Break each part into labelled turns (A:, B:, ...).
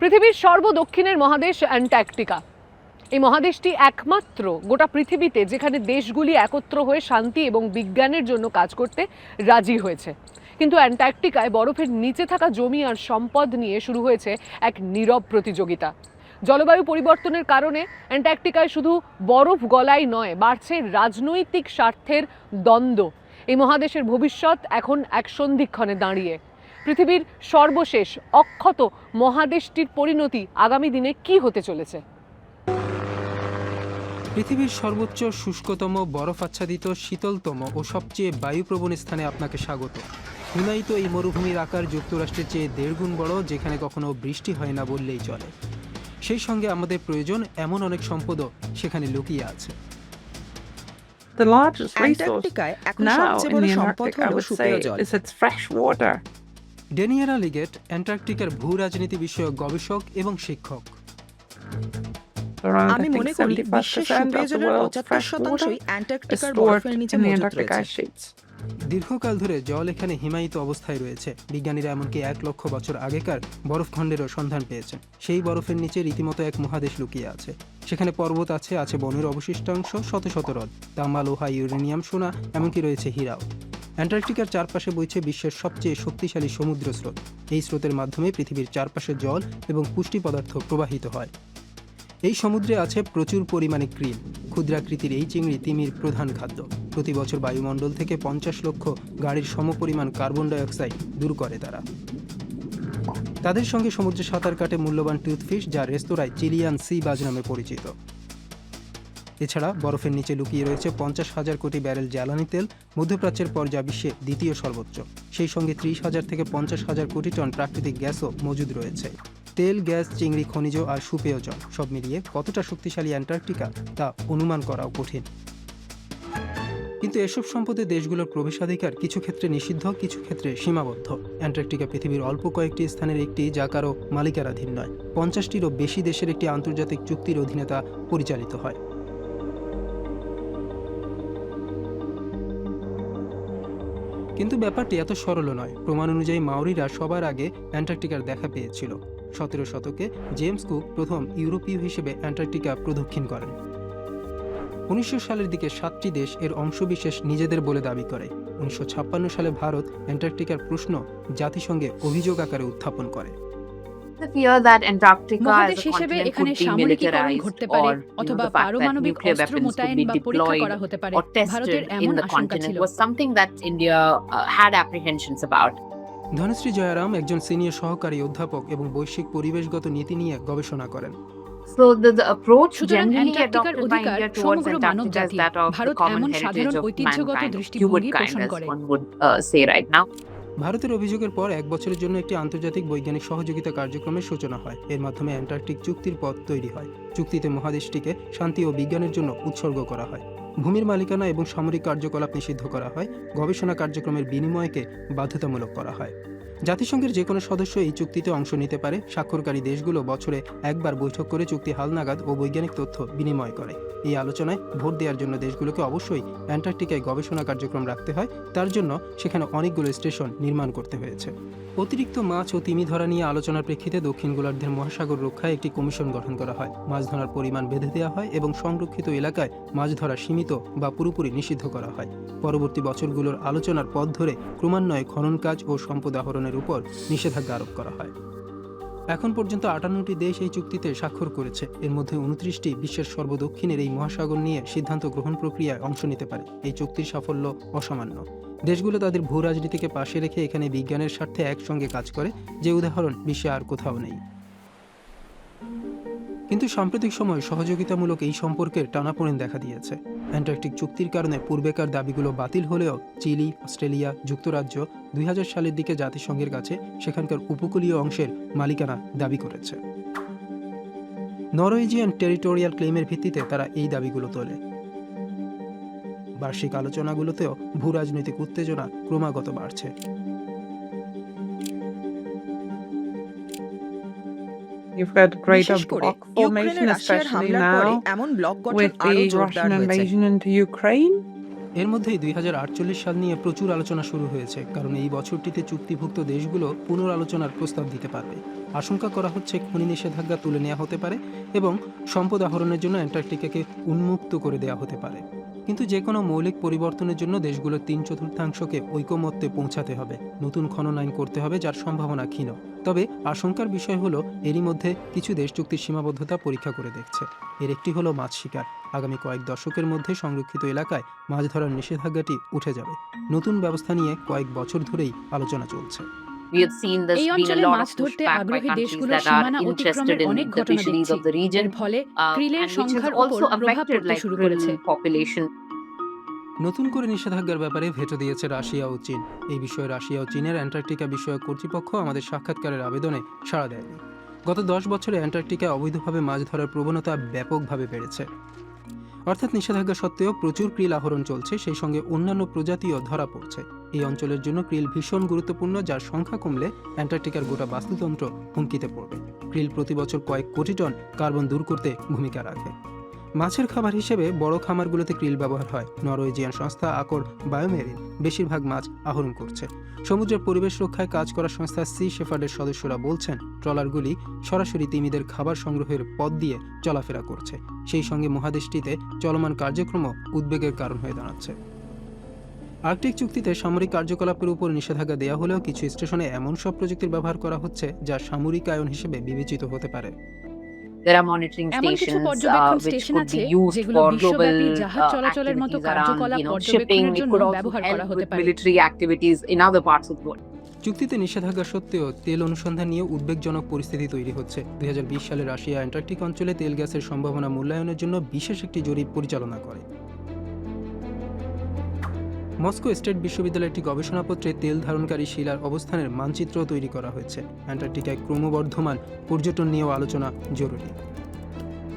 A: পৃথিবীর সর্বদক্ষিণের মহাদেশ অ্যান্টার্কটিকা। এই মহাদেশটি একমাত্র গোটা পৃথিবীতে যেখানে দেশগুলি একত্র হয়ে শান্তি এবং বিজ্ঞানের জন্য কাজ করতে রাজি হয়েছে। কিন্তু অ্যান্টার্কটিকায় বরফের নিচে থাকা জমি আর সম্পদ নিয়ে শুরু হয়েছে এক নীরব প্রতিযোগিতা। জলবায়ু পরিবর্তনের কারণে অ্যান্টার্কটিকায় শুধু বরফ গলাই নয়, বাড়ছে রাজনৈতিক স্বার্থের দ্বন্দ্ব। এই মহাদেশের ভবিষ্যৎ এখন এক সন্ধিক্ষণে দাঁড়িয়ে। পৃথিবীর সর্বশেষ অক্ষত মহাদেশটির পরিণতি আগামী দিনে কি হতে চলেছে?
B: পৃথিবীর সর্বোচ্চ শুষ্কতম বরফ আচ্ছাদিত শীতলতম ও সবচেয়ে বায়ুপ্রবণ স্থানে আপনাকে স্বাগত। হিমায়িত এই মরুভূমির আকার যুক্তরাষ্ট্রের চেয়ে দেড় গুণ বড় যেখানে কখনো বৃষ্টি হয় না বললেই চলে। সেই সঙ্গে আমাদের প্রয়োজন এমন অনেক সম্পদও সেখানে লুকিয়ে আছে।
C: The largest resource
D: অ্যান্টার্কটিকায় এখন
C: now
D: সবচেয়ে
C: in
D: বড়
C: the
D: সম্পদ
C: Antarctic, I
D: হলো জল।
B: ডেনিয়ারা লিগেট অ্যান্টার্কটিকার ভূ রাজনীতি বিষয়ক গবেষক এবং শিক্ষক।
D: আমি মনে করি বিশ্বের
C: of
D: সুপেয়
C: the
D: জলের
C: world's
D: পঁচাত্তর শতাংশই অ্যান্টার্কটিকার বরফের নিচে মজুত রয়েছে।
B: দীর্ঘকাল ধরে জল এখানে হিমায়িত অবস্থায় রয়েছে। বিজ্ঞানীরা এমনকি এক লক্ষ বছর আগেকার বরফখণ্ডেরও সন্ধান পেয়েছেন। সেই বরফের নিচে রীতিমতো এক মহাদেশ লুকিয়ে আছে। সেখানে পর্বত আছে আছে বনের অবশিষ্টাংশ শত শত হ্রদ। তামা লোহা ইউরেনিয়াম সোনা এমনকি রয়েছে হীরাও। অ্যান্টার্কটিকার চারপাশে বইছে বিশ্বের সবচেয়ে শক্তিশালী সমুদ্র স্রোত এই স্রোতের মাধ্যমে পৃথিবীর চারপাশে জল এবং পুষ্টি পদার্থ প্রবাহিত হয়। এই সমুদ্রে আছে প্রচুর পরিমাণে ক্রিম। ক্ষুদ্রাকৃতির এই চিংড়ি তিমির প্রধান খাদ্য। প্রতি বছর বায়ুমণ্ডল থেকে পঞ্চাশ লক্ষ গাড়ির সমপরিমাণ কার্বন ডাইঅক্সাইড দূর করে তারা। তাদের সঙ্গে সমুদ্রে সাঁতার কাটে মূল্যবান টুথফিশ যা রেস্তোরাঁয় চিলিয়ান সি বাজ নামে পরিচিত। এছাড়া বরফের নিচে লুকিয়ে রয়েছে পঞ্চাশ হাজার কোটি ব্যারেল জ্বালানি তেল, মধ্যপ্রাচ্যের পর যা বিশ্বে দ্বিতীয় সর্বোচ্চ। সেই সঙ্গে ত্রিশ হাজার থেকে পঞ্চাশ হাজার কোটি টন প্রাকৃতিক গ্যাসও মজুদ রয়েছে। তেল, গ্যাস, চিংড়ি, খনিজ আর সুপেয় জল, সব মিলিয়ে কতটা শক্তিশালী অ্যান্টার্কটিকা তা অনুমান করাও কঠিন। কিন্তু এসব সম্পদে দেশগুলোর প্রবেশাধিকার কিছু ক্ষেত্রে নিষিদ্ধ, কিছু ক্ষেত্রে সীমাবদ্ধ। অ্যান্টার্কটিকা পৃথিবীর অল্প কয়েকটি স্থানের একটি, যা কারও মালিকানাধীন নয়। পঞ্চাশটিরও বেশি দেশের একটি আন্তর্জাতিক চুক্তির অধীনে তা পরিচালিত হয়। কিন্তু ব্যাপারটি এত সরল নয়। প্রমাণ অনুযায়ী মাওরিরা সবার আগে অ্যান্টার্কটিকার দেখা পেয়েছিল। সতেরো শতকে জেমস কুক প্রথম ইউরোপীয় হিসেবে অ্যান্টার্কটিকা প্রদক্ষিণ করেন। উনিশশো সালের দিকে সাতটি দেশ এর অংশবিশেষ নিজেদের বলে দাবি করে। উনিশশো ছাপ্পান্ন সালে ভারত অ্যান্টার্কটিকার প্রশ্ন জাতিসংঘে অভিযোগ আকারে উত্থাপন করে।
E: মহাদেশ
F: a
E: হিসেবে
F: continent
E: এখানে
F: could be
E: সামরিকীকরণ
F: militarized
E: ঘটতে
F: or
E: পারে
F: you know,
E: অথবা
F: the fact that
E: পারমাণবিক
F: nuclear
E: অস্ত্র
F: weapons could
E: মোতায়েন
F: be
E: বা পরীক্ষা
F: deployed
E: করা হতে পারে
F: or
E: ভারতের
F: tested
E: এমন
F: in the
E: আশঙ্কা ছিল
F: continent was something that India uh, had apprehensions about.
B: Dhanashree জয়ারাম একজন সিনিয়র সহকারী অধ্যাপক এবং বৈশ্বিক পরিবেশগত নীতি নিয়ে গবেষণা করেন
F: So the, the approach generally adopted by India towards Antarctica is that of the common heritage of mankind,
E: পোষণ
F: as one would uh, say right now.
B: ভারতের অভিযোগের পর এক বছরের জন্য একটি আন্তর্জাতিক বৈজ্ঞানিক সহযোগিতা কার্যক্রমের সূচনা হয়। এর মাধ্যমে অ্যান্টার্কটিক চুক্তির পথ তৈরি হয়। চুক্তিতে মহাদেশটিকে শান্তি ও বিজ্ঞানের জন্য উৎসর্গ করা হয়। ভূমির মালিকানা এবং সামরিক কার্যকলাপ নিষিদ্ধ করা হয়। গবেষণা কার্যক্রমের বিনিময়কে বাধ্যতামূলক করা হয়। জাতিসংঘের যে কোনো সদস্য এই চুক্তিতে অংশ নিতে পারে, স্বাক্ষরকারী দেশগুলো বছরে একবার বৈঠক করে চুক্তি হালনাগাদ ও বৈজ্ঞানিক তথ্য বিনিময় করে। এই আলোচনায় ভোট দেওয়ার জন্য দেশগুলোকে অবশ্যই অ্যান্টার্কটিকায় গবেষণা কার্যক্রম রাখতে হয়, তার জন্য সেখানে অনেকগুলো স্টেশন নির্মাণ করতে হয়েছে। অতিরিক্ত মাছ ও তিমি ধরা নিয়ে আলোচনার প্রেক্ষিতে দক্ষিণ গোলার্ধের মহাসাগর রক্ষায় একটি কমিশন গঠন করা হয়। মাছ ধরার পরিমাণ বেঁধে দেওয়া হয় এবং সংরক্ষিত এলাকায় মাছ ধরা সীমিত বা পুরোপুরি নিষিদ্ধ করা হয়। পরবর্তী বছরগুলোর আলোচনার পথ ধরে ক্রমান্বয়ে খনন কাজ ও সম্পদ আহরণের উপর নিষেধাজ্ঞা আরোপ করা হয়। এখন পর্যন্ত আটান্নটি দেশ এই চুক্তিতে স্বাক্ষর করেছে। এর মধ্যে উনত্রিশটি বিশ্বের সর্বদক্ষিণের এই মহাসাগর নিয়ে সিদ্ধান্ত গ্রহণ প্রক্রিয়ায় অংশ নিতে পারে। এই চুক্তির সাফল্য অসামান্য। দেশগুলো তাদের ভূ রাজনীতিকে পাশে রেখে এখানে বিজ্ঞানের স্বার্থে একসঙ্গে কাজ করে, যে উদাহরণ বিশ্বে আর কোথাও নেই। কিন্তু সাম্প্রতিক সময়ে সহযোগিতামূলক এই সম্পর্কের টানাপোড়েন দেখা দিয়েছে। অ্যান্টার্কটিক চুক্তির কারণে পূর্বেকার দাবিগুলো বাতিল হলেও চিলি, অস্ট্রেলিয়া, যুক্তরাজ্য দুই হাজার সালের দিকে জাতিসংঘের কাছে সেখানকার উপকূলীয় অংশের মালিকানা দাবি করেছে। নরওয়েজিয়ান টেরিটোরিয়াল ক্লেমের ভিত্তিতে তারা এই দাবিগুলো তোলে। বার্ষিক আলোচনাগুলোতেও ভূ রাজনৈতিক উত্তেজনা ক্রমাগত বাড়ছে।
C: You've got greater block formation, especially now
D: এমন ব্লক গঠন
C: with the Russian invasion into Ukraine.
B: এর মধ্যেই দুই হাজার আটচল্লিশ সাল নিয়ে প্রচুর আলোচনা শুরু হয়েছে কারণ এই বছরটিতে চুক্তিভুক্ত দেশগুলো পুনরালোচনার প্রস্তাব দিতে পারবে। আশঙ্কা করা হচ্ছে খনি নিষেধাজ্ঞা তুলে নেওয়া হতে পারে এবং সম্পদ আহরণের জন্য অ্যান্টার্কটিকাকে উন্মুক্ত করে দেওয়া হতে পারে। কিন্তু যে কোনো মৌলিক পরিবর্তনের জন্য দেশগুলোর তিন চতুর্থাংশকে ঐকমত্যে পৌঁছাতে হবে, নতুন খনন আইন করতে হবে যার সম্ভাবনা ক্ষীণ। তবে আশঙ্কার বিষয় হলো, এরই মধ্যে কিছু দেশ চুক্তির সীমাবদ্ধতা পরীক্ষা করে দেখছে। এর একটি হলো মাছ শিকার। আগামী কয়েক দশকের মধ্যে সংরক্ষিত এলাকায় মাছ ধরার নিষেধাজ্ঞাটি উঠে যাবে। নতুন ব্যবস্থা নিয়ে কয়েক বছর ধরেই আলোচনা চলছে।
F: We have seen this
D: এই
F: being a
D: অঞ্চলে
F: lot
D: মাছ
F: of
D: ধরতে
F: pushback by
D: আগ্রহী
F: countries
D: দেশগুলোর
F: that are
D: সীমানা
F: interested
D: অতিক্রমের
F: in
D: অনেক
F: the
D: ঘটনা
F: fisheries
D: দেখছি
F: of the region.
D: এর ফলে
F: uh, and which has
D: সংখ্যার
F: also
D: উপর প্রভাব
F: affected
D: পড়তে
F: like
D: শুরু করেছে।
F: population.
B: নতুন করে নিষেধাজ্ঞার ব্যাপারে ভেটো দিয়েছে রাশিয়া ও চীন। এই বিষয়ে রাশিয়া ও চীনের অ্যান্টার্কটিকা বিষয়ক কর্তৃপক্ষ আমাদের সাক্ষাৎকারের আবেদনে সাড়া দেয়নি। গত দশ বছরে অ্যান্টার্কটিকায় অবৈধভাবে মাছ ধরার প্রবণতা ব্যাপকভাবে বেড়েছে। অর্থাৎ নিষেধাজ্ঞা সত্ত্বেও প্রচুর ক্রিল আহরণ চলছে সেই সঙ্গে অন্যান্য প্রজাতিও ধরা পড়ছে। এই অঞ্চলের জন্য ক্রিল ভীষণ গুরুত্বপূর্ণ, যার সংখ্যা কমলে অ্যান্টার্কটিকার গোটা বাস্তুতন্ত্র হুমকিতে পড়বে। ক্রিল প্রতি বছর কয়েক কোটি টন কার্বন দূর করতে ভূমিকা রাখে। মাছের খাবার হিসেবে বড় খামারগুলোতে ক্রিল ব্যবহার হয়। নরওয়েজিয়ান সংস্থা আকর বায়োমেরিন বেশিরভাগ মাছ আহরণ করছে। সমুদ্রের পরিবেশ রক্ষায় কাজ করা সংস্থা সি শেফার্ডের সদস্যরা বলছেন, ট্রলারগুলি সরাসরি তিমিদের খাবার সংগ্রহের পথ দিয়ে চলাফেরা করছে। সেই সঙ্গে মহাদেশটিতে চলমান কার্যক্রম উদ্বেগের কারণ হয়ে দাঁড়াচ্ছে। আর্কটিক চুক্তিতে সামরিক কার্যকলাপের উপর নিষেধাজ্ঞা দেওয়া হলেও কিছু স্টেশনে এমন সব প্রযুক্তির ব্যবহার করা হচ্ছে যা সামরিকায়ন হিসেবে বিবেচিত হতে পারে
F: There are monitoring stations uh, which could be used for global uh, activities around, you know, shipping. It could also help with military activities in other parts of the world.
B: চুক্তিতে নিষেধাজ্ঞা সত্ত্বেও তেল অনুসন্ধান নিয়ে উদ্বেগজনক পরিস্থিতি তৈরি হচ্ছে দুই হাজার বিশ সালে রাশিয়া অ্যান্টার্কটিক অঞ্চলে তেল গ্যাসের সম্ভাবনা মূল্যায়নের জন্য বিশেষ একটি জরিপ পরিচালনা করে মস্কো স্টেট বিশ্ববিদ্যালয়ের একটি গবেষণাপত্রে তেল ধারণকারী শিলার অবস্থানের মানচিত্র তৈরি করা হয়েছে। অ্যান্টার্কটিকায় ক্রমবর্ধমান পর্যটন নিয়েও আলোচনা জরুরি।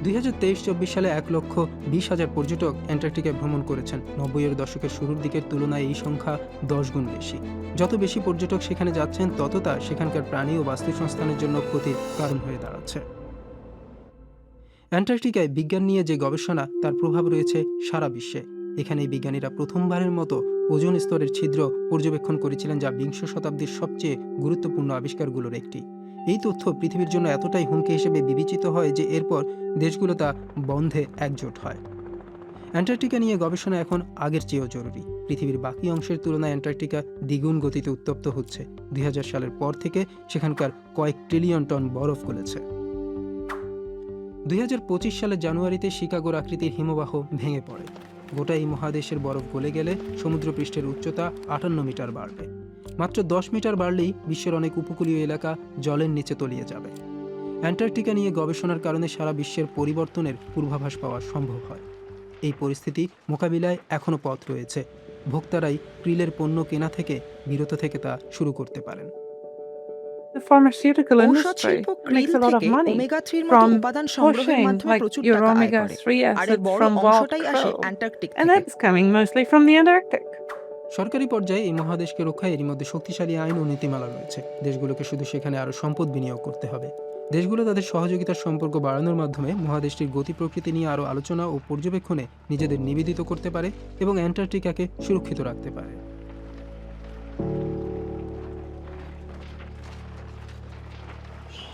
B: দুই হাজার তেইশ চব্বিশ সালে এক লক্ষ বিশ হাজার পর্যটক অ্যান্টার্কটিকায় ভ্রমণ করেছেন। নব্বইয়ের দশকের শুরুর দিকের তুলনায় এই সংখ্যা দশ গুণ বেশি। যত বেশি পর্যটক সেখানে যাচ্ছেন, তত তা সেখানকার প্রাণী ও বাস্তুসংস্থানের জন্য ক্ষতির কারণ হয়ে দাঁড়াচ্ছে। অ্যান্টার্কটিকায় বিজ্ঞান নিয়ে যে গবেষণা, তার প্রভাব রয়েছে সারা বিশ্বে। এখানে বিজ্ঞানীরা প্রথমবারের মতো ওজন স্তরের ছিদ্র পর্যবেক্ষণ করেছিলেন যা বিংশ শতাব্দীর সবচেয়ে গুরুত্বপূর্ণ আবিষ্কারগুলোর একটি। এই তথ্য পৃথিবীর জন্য এতটাই হুমকি হিসেবে বিবেচিত হয় যে এরপর দেশগুলো তা বন্ধে একজোট হয়। অ্যান্টার্কটিকা নিয়ে গবেষণা এখন আগের চেয়েও জরুরি। পৃথিবীর বাকি অংশের তুলনায় অ্যান্টার্কটিকা দ্বিগুণ গতিতে উত্তপ্ত হচ্ছে। দুই হাজার সালের পর থেকে সেখানকার কয়েক ট্রিলিয়ন টন বরফ গলেছে। দুই হাজার পঁচিশ সালের জানুয়ারিতে শিকাগোর আকৃতির হিমবাহ ভেঙে পড়ে। গোটা এই মহাদেশের বরফ গলে গেলে সমুদ্রপৃষ্ঠের উচ্চতা আটান্ন মিটার বাড়বে। মাত্র দশ মিটার বাড়লেই বিশ্বের অনেক উপকূলীয় এলাকা জলের নিচে তলিয়ে যাবে। অ্যান্টার্কটিকা নিয়ে গবেষণার কারণে সারা বিশ্বের পরিবর্তনের পূর্বাভাস পাওয়া সম্ভব হয়। এই পরিস্থিতি মোকাবিলায় এখনও পথ রয়েছে। ভোক্তারাই ক্রিলের পণ্য কেনা থেকে বিরত থেকে তা শুরু করতে পারেন।
C: The pharmaceutical industry. makes a lot of money from pushing like your
E: টাকা আয়
C: omega
E: করে।
C: 3
E: আর এর
C: acids
E: বড়
C: from wild krill. And that's coming mostly from the Antarctic.
B: সরকারি পর্যায়ে এই মহাদেশকে রক্ষায় এরই মধ্যে শক্তিশালী আইন ও নীতিমালা রয়েছে। দেশগুলোকে শুধু সেখানে আরও সম্পদ বিনিয়োগ করতে হবে। দেশগুলো তাদের সহযোগিতার সম্পর্ক বাড়ানোর মাধ্যমে মহাদেশটির গতি প্রকৃতি নিয়ে আরও আলোচনা ও পর্যবেক্ষণে নিজেদের নিবেদিত করতে পারে এবং অ্যান্টার্কটিকাকে সুরক্ষিত রাখতে পারে।